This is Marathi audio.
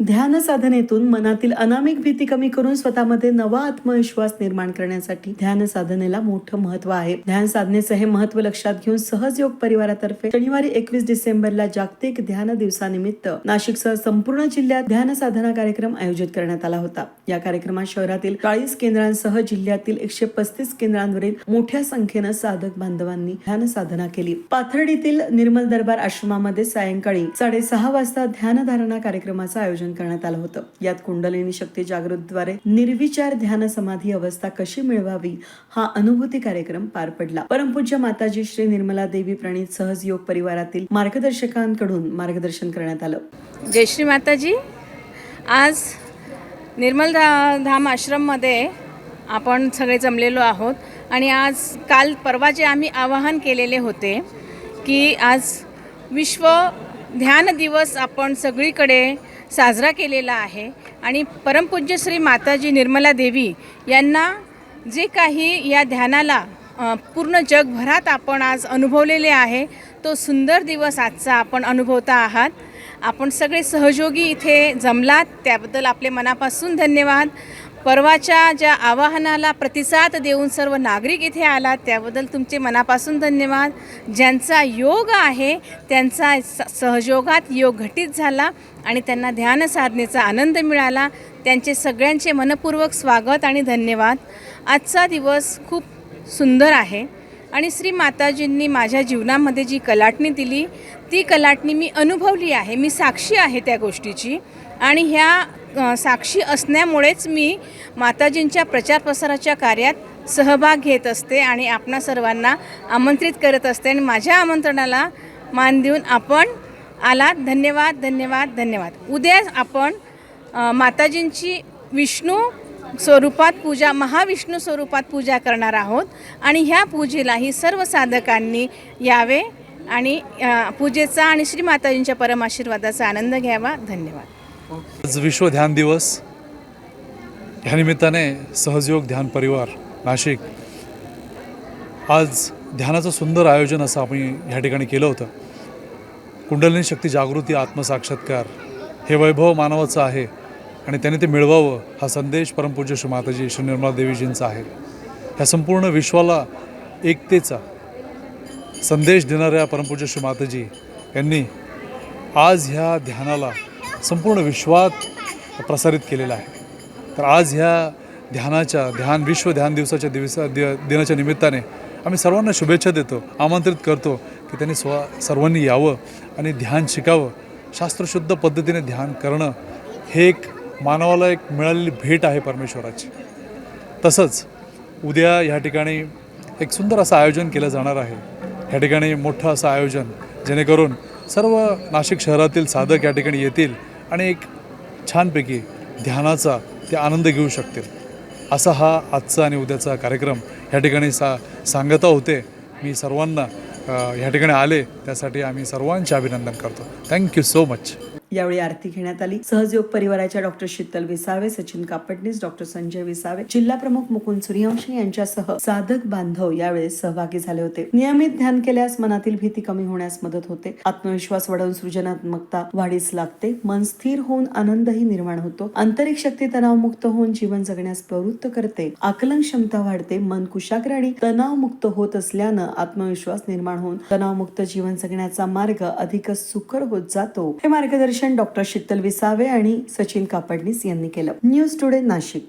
ध्यान साधनेतून मनातील अनामिक भीती कमी करून स्वतःमध्ये नवा आत्मविश्वास निर्माण करण्यासाठी ध्यान साधनेला मोठं महत्त्व आहे. ध्यान साधनेचं हे महत्त्व लक्षात घेऊन सहज योग परिवारातर्फे शनिवारी एकवीस डिसेंबरला जागतिक ध्यान दिवसानिमित्त नाशिकसह संपूर्ण जिल्ह्यात ध्यान साधना कार्यक्रम आयोजित करण्यात आला होता. या कार्यक्रमात शहरातील चाळीस केंद्रांसह जिल्ह्यातील एकशे पस्तीस केंद्रांवरील मोठ्या संख्येनं साधक बांधवांनी ध्यान साधना केली. पाथर्डीतील निर्मल दरबार आश्रमामध्ये सायंकाळी साडेसहा वाजता ध्यानधारणा कार्यक्रमाचं आयोजन करण्यात आलं होतं. यात कुंडलिनी शक्ती जागृतद्वारे निर्विचार ध्यान समाधी अवस्था कशी मिळवावी हा अनुभूती कार्यक्रम पार पडला. परमपूज्य माताजी श्री निर्मला देवी प्रणित सहज योग परिवारातील मार्गदर्शकांकडून मार्गदर्शन करण्यात आलं. जय श्री माताजी. आज निर्मल धा धाम आश्रममध्ये आपण सगळे जमलेलो आहोत आणि आज काल परवा जे आम्ही आवाहन केलेले होते की आज विश्व ध्यान दिवस आपण सगळीकडे साजरा केलेला आहे. आणि परमपूज्य श्री माताजी निर्मला देवी यांना जे काही या ध्यानाला पूर्ण जगभरात आपण आज अनुभवलेले आहे तो सुंदर दिवस आजचा आपण अनुभवता आहात. आपण सगळे सहयोगी इथे जमलात त्याबद्दल आपले मनापासून धन्यवाद. परवाच्या ज्या आवाहनाला प्रतिसाद देऊन सर्व नागरिक इथे आलात त्याबद्दल तुमचे मनापासून धन्यवाद. ज्यांचा योग आहे त्यांचा स सहयोगात योग घटित झाला आणि त्यांना ध्यान साधनेचा आनंद मिळाला त्यांचे सगळ्यांचे मनपूर्वक स्वागत आणि धन्यवाद. आजचा दिवस खूप सुंदर आहे आणि श्री माताजींनी माझ्या जीवनामध्ये जी कलाटणी दिली ती कलाटणी मी अनुभवली आहे मी साक्षी आहे त्या गोष्टीची. आणि ह्या साक्षी असण्यामुळेच मी माताजींच्या प्रचार प्रसाराच्या कार्यात सहभाग घेत असते आणि आपणा सर्वांना आमंत्रित करत असते. आणि माझ्या आमंत्रणाला मान देऊन आपण आलात. धन्यवाद धन्यवाद धन्यवाद. उद्या आपण माताजींची विष्णू स्वरूपात पूजा महाविष्णू स्वरूपात पूजा करणार आहोत. आणि ह्या पूजेलाही सर्व साधकांनी यावे आणि पूजेचा आणि श्री माताजींच्या परमाशीर्वादाचा आनंद घ्यावा. धन्यवाद. आज विश्व ध्यान दिवस. ह्या निमित्ताने सहजयोग ध्यान परिवार नाशिक. आज ध्यानाचं सुंदर आयोजन असं आपण ह्या ठिकाणी केलं होतं. कुंडलिनी शक्ती जागृती आत्मसाक्षात्कार. हे वैभव मानवाचं आहे आणि त्याने ते मिळवावं हा संदेश परमपूज्य श्री माताजी श्री निर्मला देवीजींचा आहे. ह्या संपूर्ण विश्वाला एकतेचा संदेश देणाऱ्या परमपूज्य श्री माताजी यांनी आज ह्या ध्यानाला संपूर्ण विश्वात प्रसारित केलेला आहे. तर आज ह्या ध्यानाच्या ध्यान विश्व ध्यान दिवसाच्या दिवसा दि दिनाच्या निमित्ताने आम्ही सर्वांना शुभेच्छा देतो आमंत्रित करतो की त्यांनी स्व सर्वांनी यावं आणि ध्यान शिकावं. शास्त्रशुद्ध पद्धतीने ध्यान करणं हे एक मानवाला एक मिळालेली भेट आहे परमेश्वराची. तसंच उद्या ह्या ठिकाणी एक सुंदर असं आयोजन केलं जाणार आहे. ह्या ठिकाणी मोठं असं आयोजन जेणेकरून सर्व नाशिक शहरातील साधक या ठिकाणी येतील आणि एक छानपैकी ध्यानाचा ते आनंद घेऊ शकतील. असा हा आजचा आणि उद्याचा कार्यक्रम ह्या ठिकाणी सा सांगता होते. मी सर्वांना ह्या ठिकाणी आले त्यासाठी आम्ही सर्वांचे अभिनंदन करतो. थँक्यू सो मच यावेळी आरती घेण्यात आली. सहजयोग परिवाराच्या डॉक्टर शीतल विसावे सचिन कापडणीस डॉक्टर संजय विसावे जिल्हा प्रमुख मुकुंद सूर्यवंशी यांच्यासह साधक बांधव यावेळी सहभागी झाले होते. नियमित ध्यान केल्यास मनातील भीती कमी होण्यास मदत होते. आत्मविश्वास वाढवून सृजनात्मकता वाढीस लागते. मन स्थिर होऊन आनंदही निर्माण होतो. आंतरिक शक्ती तणावमुक्त होऊन जीवन जगण्यास प्रवृत्त करते. आकलन क्षमता वाढते. मन कुशाग्र आणि तणावमुक्त होत असल्यानं आत्मविश्वास निर्माण होऊन तणावमुक्त जीवन जगण्याचा मार्ग अधिकच सुकर होत जातो. हे मार्गदर्शन डॉक्टर शीतल विसावे आणि सचिन कापडणीस यांनी केलं. News Today Nashik.